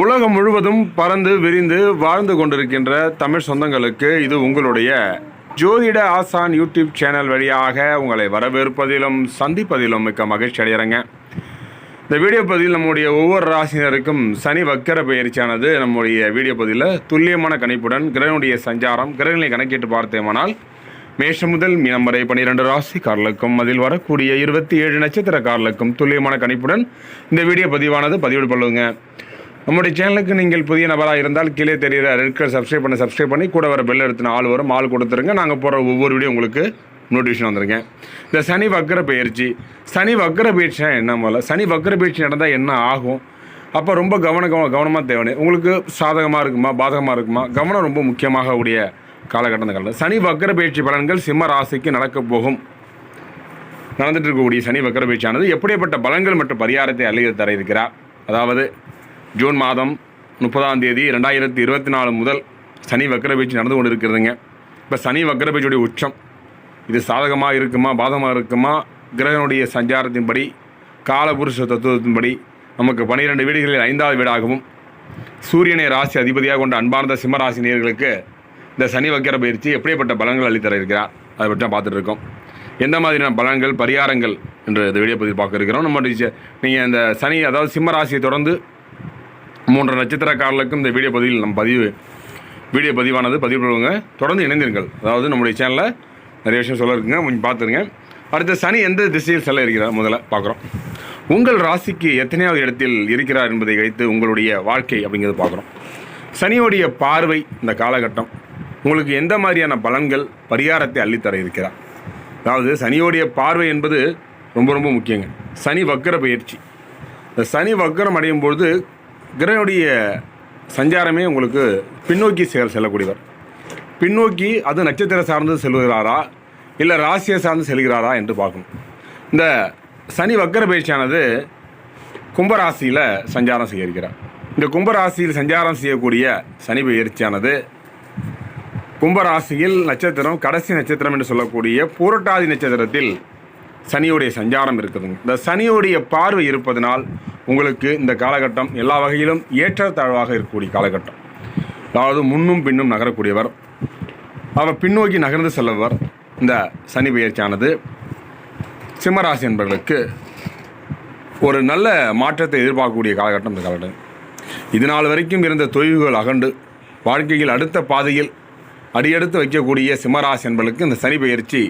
உலகம் முழுவதும் பறந்து விரிந்து வாழ்ந்து கொண்டிருக்கின்ற தமிழ் சொந்தங்களுக்கு இது உங்களுடைய ஜோதிட ஆசான் யூடியூப் சேனல் வழியாக உங்களை வரவேற்பதிலும் சந்திப்பதிலும் மிக்க மகிழ்ச்சி அடைகிறேங்க. இந்த வீடியோ பதிவில் நம்முடைய ஒவ்வொரு ராசினருக்கும் சனி வக்கர பயிற்சியானது நம்முடைய வீடியோ பதிவில் துல்லியமான கணிப்புடன் கிரகனுடைய சஞ்சாரம் கிரகங்களை கணக்கிட்டு பார்த்தேமானால் மேஷம் முதல் மீனம் வரை பனிரெண்டு ராசிக்காரர்களுக்கும் அதில் வரக்கூடிய இருபத்தி ஏழு நட்சத்திரக்காரர்களுக்கும் துல்லியமான கணிப்புடன் இந்த வீடியோ பதிவானது பதிவிடு பண்ணுங்க நம்முடைய சேனலுக்கு நீங்கள் புதிய நபராக இருந்தால் கீழே தெரிகிற ரெட் கலர் சப்ஸ்கிரைப் பண்ண சப்ஸ்கிரைப் பண்ணி கூட வர பெல் எடுத்துன ஆள் வரும். ஆள் கொடுத்துருங்க. நாங்கள் போகிற ஒவ்வொரு வீடியோ உங்களுக்கு நோட்டிஃபிகேஷன் வந்துருங்க இந்த சனி வக்கர பயிற்சி. சனி வக்கர பயிற்சினா என்ன முதல்ல? சனி வக்கர பயிற்சி நடந்தால் என்ன ஆகும்? அப்போ ரொம்ப கவன கவன கவனமாக தேவை உங்களுக்கு சாதகமாக இருக்குமா? பாதகமாக இருக்குமா? கவனம் ரொம்ப முக்கியமாக கூடிய காலகட்டம் சனி வக்கர பயிற்சி பலன்கள் சிம்ம ராசிக்கு நடக்கப் போகும். நடந்துட்டு இருக்கக்கூடிய சனி வக்கர பயிற்சியானது எப்படிப்பட்ட பலன்கள் மற்றும் பரிகாரத்தை அள்ளிய தர இருக்கிறார்? அதாவது ஜூன் மாதம் முப்பதாம் தேதி ரெண்டாயிரத்தி இருபத்தி நாலு முதல் சனி வக்கரபீச்சு நடந்து கொண்டு இருக்கிறதுங்க இப்போ சனி வக்கரபீச்சுடைய உச்சம். இது சாதகமாக இருக்குமா பாதகமாக இருக்குமா? கிரகனுடைய சஞ்சாரத்தின்படி காலபுருஷ தத்துவத்தின்படி நமக்கு பனிரெண்டு வீடுகளில் ஐந்தாவது வீடாகவும் சூரியனை ராசி அதிபதியாக கொண்ட அன்பார்ந்த சிம்மராசி நேர்களுக்கு இந்த சனி வக்கர பயிற்சி எப்படிப்பட்ட பலன்கள் அளித்தர இருக்கிறார் அதை பற்றி தான் பார்த்துட்டு இருக்கோம். எந்த மாதிரியான பலன்கள் பரிகாரங்கள் என்று இந்த வீடியோ பதிவு பார்க்க இருக்கிறோம். நம்ம நீங்கள் இந்த சனி அதாவது சிம்ம ராசியை தொடர்ந்து மூன்று நட்சத்திரக்காரர்களுக்கும் இந்த வீடியோ பதிவில் நம் பதிவு வீடியோ பதிவானது பதிவு பண்ணுவாங்க தொடர்ந்து இணைந்திருங்கள். அதாவது நம்முடைய சேனலில் நிறைய விஷயம் சொல்ல இருக்குங்க கொஞ்சம் பார்த்துருங்க. அடுத்த சனி எந்த திசையில் செல்ல இருக்கிறார்? முதல்ல பார்க்குறோம். உங்கள் ராசிக்கு எத்தனையாவது இடத்தில் இருக்கிறார் என்பதை வைத்து உங்களுடைய வாழ்க்கை அப்படிங்கிறது பார்க்குறோம். சனியோடைய பார்வை இந்த காலகட்டம். உங்களுக்கு எந்த மாதிரியான பலன்கள் பரிகாரத்தை அள்ளித்தர இருக்கிறார்? அதாவது சனியோடைய பார்வை என்பது ரொம்ப ரொம்ப முக்கியங்க. சனி வக்கர பயிற்சி. இந்த சனி வக்கரம் அடையும் பொழுது கிரகனுடைய சஞ்சாரமே உங்களுக்கு பின்னோக்கி செயல் செல்லக்கூடியவர். பின்னோக்கி அது நட்சத்திர சார்ந்து செல்கிறாரா இல்லை ராசியை சார்ந்து செல்கிறாரா என்று பார்க்கணும். இந்த சனி வக்கர பயிற்சியானது கும்பராசியில் சஞ்சாரம் செய்ய இருக்கிறார் இந்த கும்பராசியில் சஞ்சாரம் செய்யக்கூடிய சனி பயிற்சியானது கும்பராசியில் நட்சத்திரம் கடைசி நட்சத்திரம் என்று சொல்லக்கூடிய பூரட்டாதி நட்சத்திரத்தில் சனியுடைய சஞ்சாரம் இருக்குதுங்க. இந்த சனியுடைய பார்வை இருப்பதனால் உங்களுக்கு இந்த காலகட்டம் எல்லா வகையிலும் ஏற்றத்தாழ்வாக இருக்கக்கூடிய காலகட்டம். அதாவது முன்னும் பின்னும் நகரக்கூடியவர் அவர் பின்னோக்கி நகர்ந்து செல்லவர் இந்த சனி பயிற்சியானது சிம்மராசி என்பவர்களுக்கு ஒரு நல்ல மாற்றத்தை எதிர்பார்க்கக்கூடிய காலகட்டம் இந்த காலகட்டம். இது நாள் வரைக்கும் இருந்த தொய்வுகள் அகண்டு வாழ்க்கையில் அடுத்த பாதையில் அடியெடுத்து வைக்கக்கூடிய சிம்மராசி என்பவர்களுக்கு இந்த சனி பயிற்சி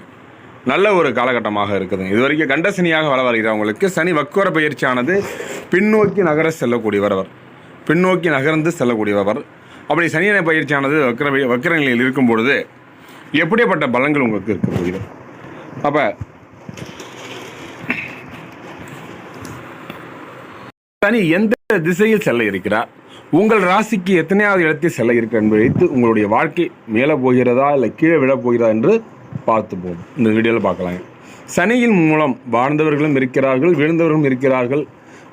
நல்ல ஒரு காலகட்டமாக இருக்குது. இது வரைக்கும் கண்டசனியாக வள வருகிறவங்களுக்கு சனி வக்குவர பயிற்சியானது பின்னோக்கி நகர செல்லக்கூடியவர் அவர். பின்னோக்கி நகர்ந்து செல்லக்கூடியவர் அப்படி சனியனை பயிற்சியானது வக்கர வக்கர நிலையில் இருக்கும் பொழுது எப்படிப்பட்ட பலங்கள் உங்களுக்கு இருக்க போகிறது அப்போ சனி எந்த திசையில் செல்ல இருக்கிறார்? உங்கள் ராசிக்கு எத்தனையாவது இடத்தில் செல்ல இருக்கிற என்பதை வைத்து உங்களுடைய வாழ்க்கை மேலே போகிறதா இல்லை கீழே விழப் போகிறதா என்று பார்த்து போகும் இந்த வீடியோவில் பார்க்கலாம். சனியின் மூலம் வாழ்ந்தவர்களும் இருக்கிறார்கள் விழுந்தவர்களும் இருக்கிறார்கள்.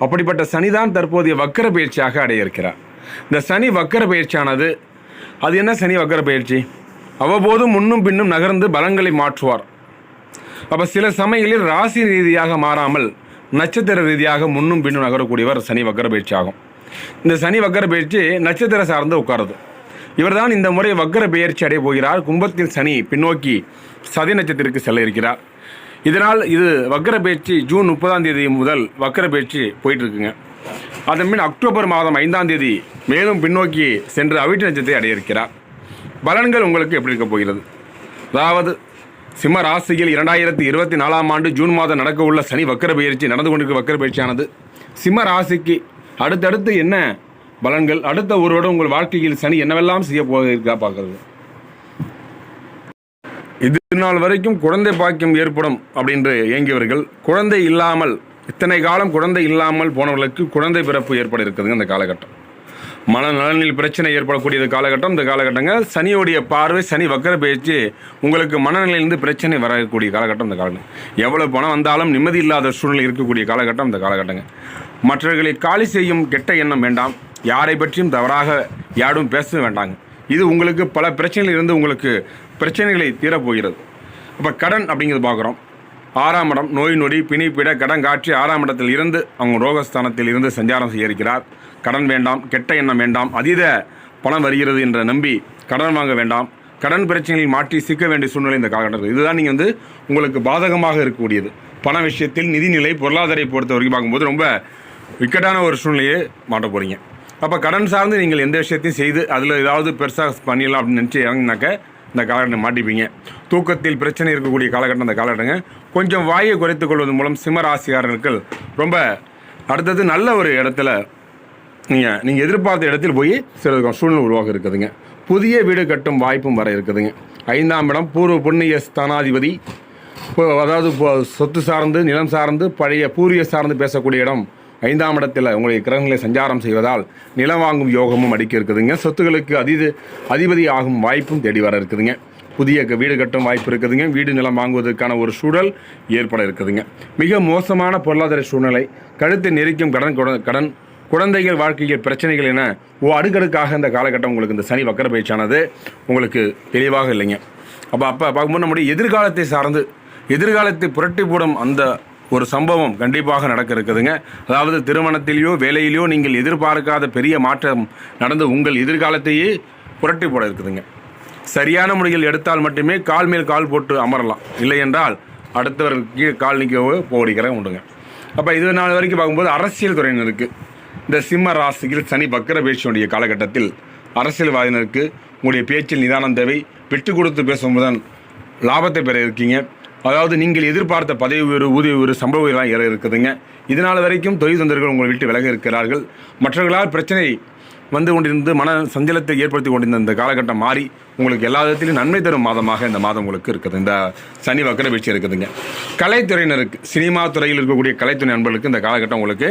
அப்படிப்பட்ட சனிதான் தற்போதைய வக்கர பயிற்சியாக அடைய இருக்கிறார் இந்த சனி வக்கர பயிற்சியானது அது என்ன சனி வக்கர பயிற்சி? அவ்வப்போது முன்னும் பின்னும் நகர்ந்து பலங்களை மாற்றுவார். அப்போ சில சமயங்களில் ராசி ரீதியாக மாறாமல் நட்சத்திர ரீதியாக முன்னும் பின்னும் நகரக்கூடியவர் சனி வக்கர பயிற்சி ஆகும் இந்த சனி வக்கர பயிற்சி நட்சத்திர சார்ந்து உட்காருது. இவர்தான் இந்த முறை வக்கர பெயர்ச்சி அடைய போகிறார். கும்பத்தில் சனி பின்னோக்கி சதி நட்சத்திரத்திற்கு செல்ல இருக்கிறார். இதனால் இது வக்கர பயிற்சி ஜூன் முப்பதாம் தேதி முதல் வக்கர பயிற்சி போயிட்டு இருக்குங்க அதன் பின் அக்டோபர் மாதம் ஐந்தாம் தேதி மேலும் பின்னோக்கி சென்று அவிட்டு நட்சத்திரத்தை அடைய இருக்கிறார். பலன்கள் உங்களுக்கு எப்படி இருக்க போகிறது? அதாவது சிம்ம ராசியில் இரண்டாயிரத்தி இருபத்தி நாலாம் ஆண்டு ஜூன் மாதம் நடக்க உள்ள சனி வக்கர பயிற்சி நடந்து கொண்டிருக்க வக்கர பயிற்சியானது சிம்ம ராசிக்கு அடுத்தடுத்து என்ன பலன்கள். அடுத்த ஒரு வருடம் உங்கள் வாழ்க்கையில் சனி என்னவெல்லாம் செய்ய போகிறதா பார்க்கறது. இது நாள் வரைக்கும் குழந்தை பாக்கியம் ஏற்படும் அப்படின்று இயங்கியவர்கள் குழந்தை இல்லாமல் இத்தனை காலம் குழந்தை இல்லாமல் போனவர்களுக்கு குழந்தை பிறப்பு ஏற்பட இருக்குதுங்க இந்த காலகட்டம். மன நலனில் பிரச்சனை ஏற்படக்கூடிய காலகட்டம். இந்த காலகட்டங்க சனியோடைய பார்வை சனி வக்கர பயிற்சி உங்களுக்கு மனநிலையிலிருந்து பிரச்சனை வரக்கூடிய காலகட்டம் இந்த காலகட்டம். எவ்வளோ பணம் வந்தாலும் நிம்மதி இல்லாத சூழ்நிலை இருக்கக்கூடிய காலகட்டம் இந்த காலகட்டங்க. மற்றவர்களை காலி செய்யும் கெட்ட எண்ணம் வேண்டாம். யாரை பற்றியும் தவறாக யாரும் பேச வேண்டாங்க. இது உங்களுக்கு பல பிரச்சனைகள் இருந்து உங்களுக்கு பிரச்சனைகளை தீரப்போகிறது. அப்போ கடன் அப்படிங்கிறது பார்க்குறோம். ஆறாம் இடம் நோய் நொடி பிணிப்பிட கடன் காட்சி ஆறாம் இடத்தில் இருந்து அவங்க ரோகஸ்தானத்தில் இருந்து சஞ்சாரம் செய்ய இருக்கிறார் கடன் வேண்டாம் கெட்ட எண்ணம் வேண்டாம் அதீத பணம் வருகிறது என்ற நம்பி கடன் வாங்க வேண்டாம். கடன் பிரச்சனையில் மாற்றி சிக்க வேண்டிய சூழ்நிலை இந்த காலகட்டத்தில். இதுதான் நீங்கள் வந்து உங்களுக்கு பாதகமாக இருக்கக்கூடியது. பண விஷயத்தில் நிதிநிலை பொருளாதாரத்தை பொறுத்த வரைக்கும் பார்க்கும்போது ரொம்ப இக்கட்டான ஒரு சூழ்நிலையை மாட்ட போகிறீங்க அப்போ கடன் சார்ந்து நீங்கள் எந்த விஷயத்தையும் செய்து அதில் ஏதாவது பெருசாக பண்ணிடலாம் அப்படின்னு நினச்சி இறங்கினாக்க இந்த காலகட்டம் மாட்டிப்பீங்க. தூக்கத்தில் பிரச்சனை இருக்கக்கூடிய காலகட்டம் அந்த காலகட்டங்க. கொஞ்சம் வாயை குறைத்துக் கொள்வதன் மூலம் சிம்மராசிகாரர்கள் ரொம்ப அடுத்தது நல்ல ஒரு இடத்துல நீங்கள் நீங்கள் எதிர்பார்த்த இடத்தில் போய் சில சூழ்நிலை உருவாக இருக்குதுங்க. புதிய வீடு கட்டும் வாய்ப்பும் வர இருக்குதுங்க. ஐந்தாம் இடம் பூர்வ புண்ணிய ஸ்தானாதிபதி இப்போ அதாவது சொத்து சார்ந்து நிலம் சார்ந்து பழைய பூர்வீக சார்ந்து பேசக்கூடிய இடம். ஐந்தாம் இடத்தில் உங்களுடைய கிரகங்களை சஞ்சாரம் செய்வதால் நிலம் வாங்கும் யோகமும் அடிக்க இருக்குதுங்க. சொத்துக்களுக்கு அதிது அதிபதி ஆகும் வாய்ப்பும் தேடி வர இருக்குதுங்க. புதிய க- வீடு கட்டும் வாய்ப்பு இருக்குதுங்க. வீடு நிலம் வாங்குவதற்கான ஒரு சூழல் ஏற்பட இருக்குதுங்க. மிக மோசமான பொருளாதார சூழ்நிலை கழுத்தை நெரிக்கும் கடன் கடன் குழந்தைகள் வாழ்க்கையில் பிரச்சனைகள் என ஓ அடுக்கடுக்காக இந்த காலகட்டம் உங்களுக்கு இந்த சனி வக்கர பயிற்சியானது உங்களுக்கு தெளிவாக இல்லைங்க. அப்போ அப்போ பார்க்கும்போது நம்முடைய எதிர்காலத்தை சார்ந்து எதிர்காலத்தை புரட்டி போடும் அந்த ஒரு சம்பவம் கண்டிப்பாக நடக்க இருக்குதுங்க அதாவது திருமணத்திலேயோ வேலையிலேயோ நீங்கள் எதிர்பார்க்காத பெரிய மாற்றம் நடந்து உங்கள் எதிர்காலத்தையே புரட்டி போட இருக்குதுங்க. சரியான முறையில் எடுத்தால் மட்டுமே கால் மேல் கால் போட்டு அமரலாம். இல்லை என்றால் அடுத்தவர் கால் நிற்கவோ போடிக்கிற உண்டுங்க. அப்போ இது நாள் வரைக்கும் பார்க்கும்போது அரசியல் துறையினருக்கு இந்த சிம்ம ராசியில் சனி பக்கர பேச்சினுடைய காலகட்டத்தில் அரசியல்வாதியினருக்கு உங்களுடைய பேச்சில் நிதானம் தேவை. விட்டு கொடுத்து பேசும்போதுதான் லாபத்தை பெற இருக்கீங்க. அதாவது நீங்கள் எதிர்பார்த்த பதவி உயர்வு ஊதிய உயர்வு சம்பள உயர்வுலாம் ஏற இருக்குதுங்க. இதனால் வரைக்கும் தொழில் தொந்தர்கள் உங்களை விட்டு விலக இருக்கிறார்கள். மற்றவர்களால் பிரச்சனை வந்து கொண்டிருந்து மன சஞ்சலத்தை ஏற்படுத்தி கொண்டிருந்த இந்த காலகட்டம் மாறி உங்களுக்கு எல்லா விதத்திலும் நன்மை தரும் மாதமாக இந்த மாதம் உங்களுக்கு இருக்குது. இந்த சனி வக்கர வீழ்ச்சி இருக்குதுங்க. கலைத்துறையினருக்கு சினிமா துறையில் இருக்கக்கூடிய கலைத்துறை நண்பர்களுக்கு இந்த காலகட்டம் உங்களுக்கு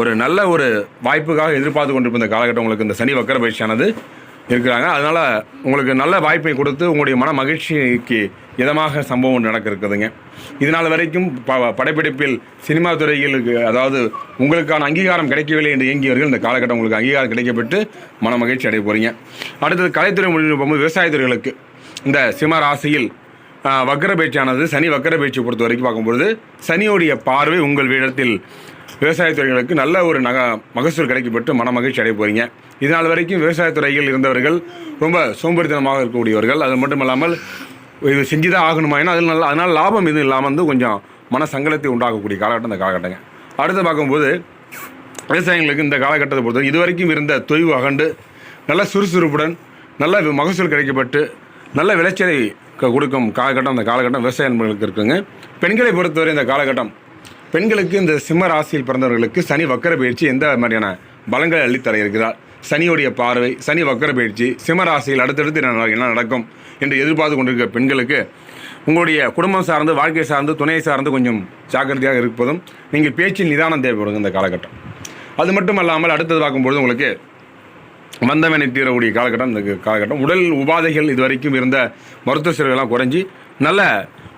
ஒரு நல்ல ஒரு வாய்ப்புக்காக எதிர்பார்த்து கொண்டிருப்ப இந்த காலகட்டம் உங்களுக்கு இந்த சனி வக்கர பயிற்சியானது இருக்கிறாங்க. அதனால் உங்களுக்கு நல்ல வாய்ப்பை கொடுத்து உங்களுடைய மன மகிழ்ச்சிக்கு இதமாக சம்பவம் ஒன்று நடக்க இருக்குதுங்க இதனால் வரைக்கும் ப படப்பிடிப்பில் சினிமா துறையில் அதாவது உங்களுக்கான அங்கீகாரம் கிடைக்கவில்லை என்று இயங்கியவர்கள் இந்த காலகட்டம் உங்களுக்கு அங்கீகாரம் கிடைக்கப்பட்டு மன மகிழ்ச்சி அடைய போகிறீங்க அடுத்தது கலைத்துறை முடிவு விவசாயத்துறைகளுக்கு இந்த சிம்ம ராசியில் வக்கர பேச்சானது சனி வக்கர பேச்சு பொறுத்த வரைக்கும் பார்க்கும்பொழுது சனியுடைய பார்வை உங்கள் வீடத்தில் விவசாயத்துறைகளுக்கு நல்ல ஒரு நக மகசூல் கிடைக்கப்பட்டு மன மகிழ்ச்சி அடைய போகிறீங்க இதனால் வரைக்கும் விவசாயத்துறையில் இருந்தவர்கள் ரொம்ப சோம்பேறித்தனமாக இருக்கக்கூடியவர்கள். அது மட்டும் இல்லாமல் இது செஞ்சு தான் ஆகணுமா? ஏன்னா அதில் நல்லா அதனால் லாபம் எதுவும் இல்லாமல் வந்து கொஞ்சம் மன சங்கடத்தை உண்டாகக்கூடிய காலகட்டம் இந்த காலகட்டங்க. அடுத்து பார்க்கும்போது விவசாயிகளுக்கு இந்த காலகட்டத்தை பொறுத்தவரை இதுவரைக்கும் இருந்த தொய்வு அகண்டு நல்ல சுறுசுறுப்புடன் நல்ல மகசூல் கிடைக்கப்பட்டு நல்ல விளைச்சலை க- கொடுக்கும் காலகட்டம் அந்த காலகட்டம் விவசாய நண்பர்களுக்கு இருக்குங்க. பெண்களை பொறுத்தவரை இந்த காலகட்டம் பெண்களுக்கு இந்த சிம்ம ராசியில் பிறந்தவர்களுக்கு சனி வக்கர பயிற்சி எந்த மாதிரியான பலங்களை அள்ளித்தர இருக்கிறார்? சனியுடைய பார்வை சனி வக்கர பயிற்சி சிம்ம ராசியில் அடுத்தடுத்து என்ன நடக்கும் என்று எதிர்பார்த்து கொண்டிருக்கிற பெண்களுக்கு உங்களுடைய குடும்பம் சார்ந்து வாழ்க்கை சார்ந்து துணை சார்ந்து கொஞ்சம் ஜாக்கிரதையாக இருப்பதும் நீங்கள் பேச்சில் நிதானம் தேவைப்படும் இந்த காலகட்டம். அது மட்டும் அல்லாமல் அடுத்தது பார்க்கும்பொழுது உங்களுக்கு மந்தவனை தீரக்கூடிய காலகட்டம் இந்த காலகட்டம். உடல் உபாதைகள் இதுவரைக்கும் இருந்த மருத்துவ செலவெல்லாம் குறைஞ்சி நல்ல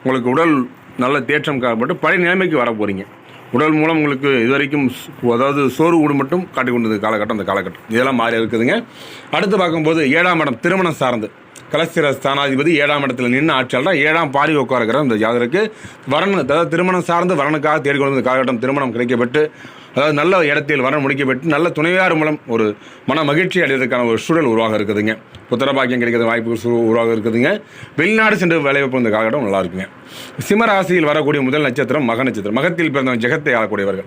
உங்களுக்கு உடல் நல்ல தேற்றம் காணப்பட்டு பழைய நிலைமைக்கு வர போகிறீங்க உடல் மூலம் உங்களுக்கு இதுவரைக்கும் வரைக்கும் அதாவது சோறு ஊடு மட்டும் காட்டி கொண்டது காலகட்டம் அந்த காலகட்டம். இதெல்லாம் மாறி இருக்குதுங்க. அடுத்து பார்க்கும்போது ஏழாம் இடம் திருமணம் சார்ந்து. கலசிர ஸ்தானாதிபதி ஏழாம் இடத்துல நின்று ஆட்சியாளர் ஏழாம் பாரி உட்காருக்கிற இந்த ஜாதகருக்கு. வரன் அதாவது திருமணம் சார்ந்து வரனுக்காக தேடிக்கொண்டு வந்த காலகட்டம் திருமணம் கிடைக்கப்பட்டு அதாவது நல்ல இடத்தில் வர முடிக்கப்பட்டு நல்ல துணைவியார் மூலம் ஒரு மன மகிழ்ச்சி அடைவதற்கான ஒரு சூழல் உருவாக இருக்குதுங்க. புத்திரபாக்கியம் கிடைக்கிற வாய்ப்பு உருவாக இருக்குதுங்க. வெளிநாடு சென்று வேலை வைப்பு இந்த காலகட்டம் நல்லா இருக்குங்க. சிம்ம ராசியில் வரக்கூடிய முதல் நட்சத்திரம் மக நட்சத்திரம். மகத்தில் பிறந்தவங்க ஜெகத்தை ஆளக்கூடியவர்கள்.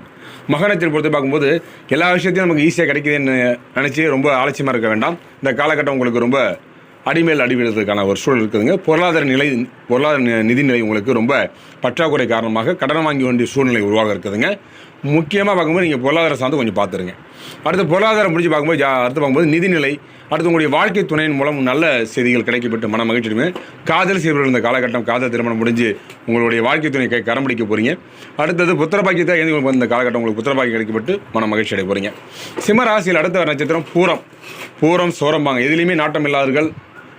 மக நட்சத்திரம் பொறுத்து பார்க்கும்போது எல்லா விஷயத்தையும் நமக்கு ஈஸியாக கிடைக்குதுன்னு நினச்சி ரொம்ப ஆலட்சியமாக இருக்க வேண்டாம். இந்த காலகட்டம் உங்களுக்கு ரொம்ப அடிமேல் அடிவிடுறதுக்கான ஒரு சூழல் இருக்குதுங்க. பொருளாதார நிலை பொருளாதார நி- நிதி நிலை உங்களுக்கு ரொம்ப பற்றாக்குறை காரணமாக கடன் வாங்கி வேண்டிய சூழ்நிலை உருவாக இருக்குதுங்க. முக்கியமாக பார்க்கும்போது நீங்கள் பொருளாதார சார்ந்து கொஞ்சம் பார்த்துருங்க. அடுத்து பொருளாதாரம் முடிஞ்சு பார்க்கும்போது ஜா அடுத்து பார்க்கும்போது நிதிநிலை அடுத்து உங்களுடைய வாழ்க்கை துணையின் மூலம் நல்ல செய்திகள் கிடைக்கப்பட்டு மன மகிழ்ச்சியுமே காதல் செய்வர்கள் இந்த காலகட்டம் காதல் திருமணம் முடிஞ்சு உங்களுடைய வாழ்க்கை துணை கை கரம் பிடிக்க போகிறீங்க அடுத்தது புத்திர பாக்கியத்தை இந்த காலகட்டம் உங்களுக்கு புத்திரபாக்கியம் கிடைக்கப்பட்டு மன மகிழ்ச்சி அடைய போகிறீங்க சிம்மராசியில் அடுத்த நட்சத்திரம் பூரம். பூரம் சோரம்பாங்க எதுலேயுமே நாட்டம் இல்லாதவர்கள்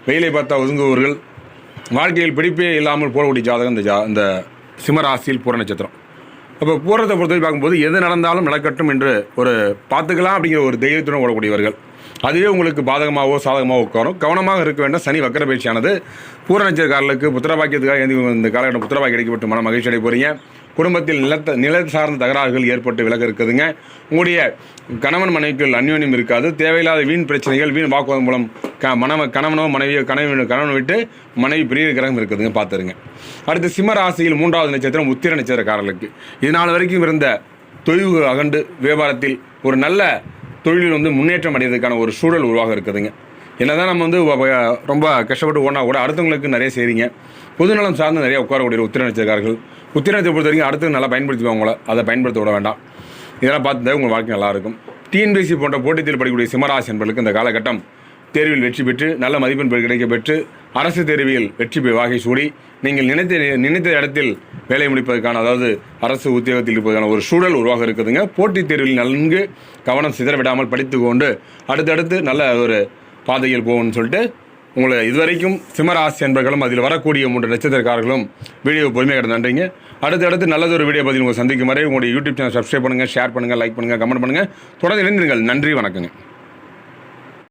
வெயிலை பார்த்தா ஒதுங்குபவர்கள் வாழ்க்கையில் பிடிப்பே இல்லாமல் போகக்கூடிய ஜாதகம் இந்த ஜா இந்த சிம்மராசியில் பூர நட்சத்திரம். அப்போ பூரத்தை பொறுத்தவரை பார்க்கும்போது எது நடந்தாலும் நடக்கட்டும் என்று ஒரு பார்த்துக்கலாம் அப்படிங்கிற ஒரு தைரியத்துடன் ஓடக்கூடியவர்கள். அதுவே உங்களுக்கு பாதகமாகவோ சாதகமாகவோ உட்காரும். கவனமாக இருக்க வேண்டாம். சனி வக்கர பயிற்சியானது. பூர நட்சத்திரக்காரர்களுக்கு புத்திரபாக்கியத்துக்காக ஏந்தி இந்த காலகட்டம் புத்திரபாக்கி அடிக்கப்பட்டு மன மகிழ்ச்சி அடைய போகிறீங்க குடும்பத்தில் நிலத்த நில சார்ந்த தகராறுகள் ஏற்பட்டு விலக இருக்குதுங்க. உங்களுடைய கணவன் மனைவிக்குள் அந்யோன்யம் இருக்காது. தேவையில்லாத வீண் பிரச்சனைகள் வீண் வாக்குவாதம் மூலம் க மனவ கணவனோ மனைவியோ கணவன் கணவன் விட்டு மனைவி பிரிய கிரகம் இருக்குதுங்க பார்த்துருங்க. அடுத்து சிம்ம ராசியில் மூன்றாவது நட்சத்திரம் உத்திர நட்சத்திரக்காரர்களுக்கு. இது நாள் வரைக்கும் இருந்த தொய்வு அகண்டு வியாபாரத்தில் ஒரு நல்ல தொழிலில் வந்து முன்னேற்றம் அடைவதற்கான ஒரு சூழல் உருவாக இருக்குதுங்க. என்னதான் நம்ம வந்து ரொம்ப கஷ்டப்பட்டு ஓடினா கூட அடுத்தவங்களுக்கு நிறைய செய்கிறீங்க பொதுநலம் சார்ந்து நிறைய உட்காரக்கூடிய உத்திர நட்சத்திரக்காரர்கள் உத்திரத்தை பொறுத்த வரைக்கும் அடுத்து நல்லா பயன்படுத்திக்குவாங்க உங்களை. அதை பயன்படுத்த விட வேண்டாம். இதெல்லாம் பார்த்து உங்கள் வாழ்க்கை நல்லா இருக்கும் டிஎன்பிசி போன்ற போட்டித்தில் படிக்கக்கூடிய சிம்மராசி என்பர்களுக்கு இந்த காலகட்டம் தேர்வில் வெற்றி பெற்று நல்ல மதிப்பெண் பெற்று கிடைக்க பெற்று அரசு தேர்வில் வெற்றி பெற வாகை சூடி நீங்கள் நினைத்த நினைத்த இடத்தில் வேலை முடிப்பதற்கான அதாவது அரசு உத்தியோகத்தில் இருப்பதற்கான ஒரு சூழல் உருவாக இருக்குதுங்க. போட்டித் தேர்வில் நன்கு கவனம் சிதற விடாமல் படித்து கொண்டு அடுத்தடுத்து நல்ல ஒரு பாதையில் போகணும்னு சொல்லிட்டு உங்களை இதுவரைக்கும் சிம்மராசி அன்பர்களும் அதில் வரக்கூடிய மூன்று நட்சத்திரக்காரர்களும் வீடியோ பொறுமையாக கிடந்து நன்றிங்க. அடுத்து அடுத்து நல்லதொரு வீடியோ பதில் உங்களை சந்திக்கும் வரை உங்களுடைய யூடியூப் சேனல் சப்ஸ்கிரைப் பண்ணுங்கள் ஷேர் பண்ணுங்கள் லைக் பண்ணுங்கள் கமெண்ட் பண்ணுங்கள் தொடர்ந்து இணைந்திருங்கள். நன்றி வணக்கங்க.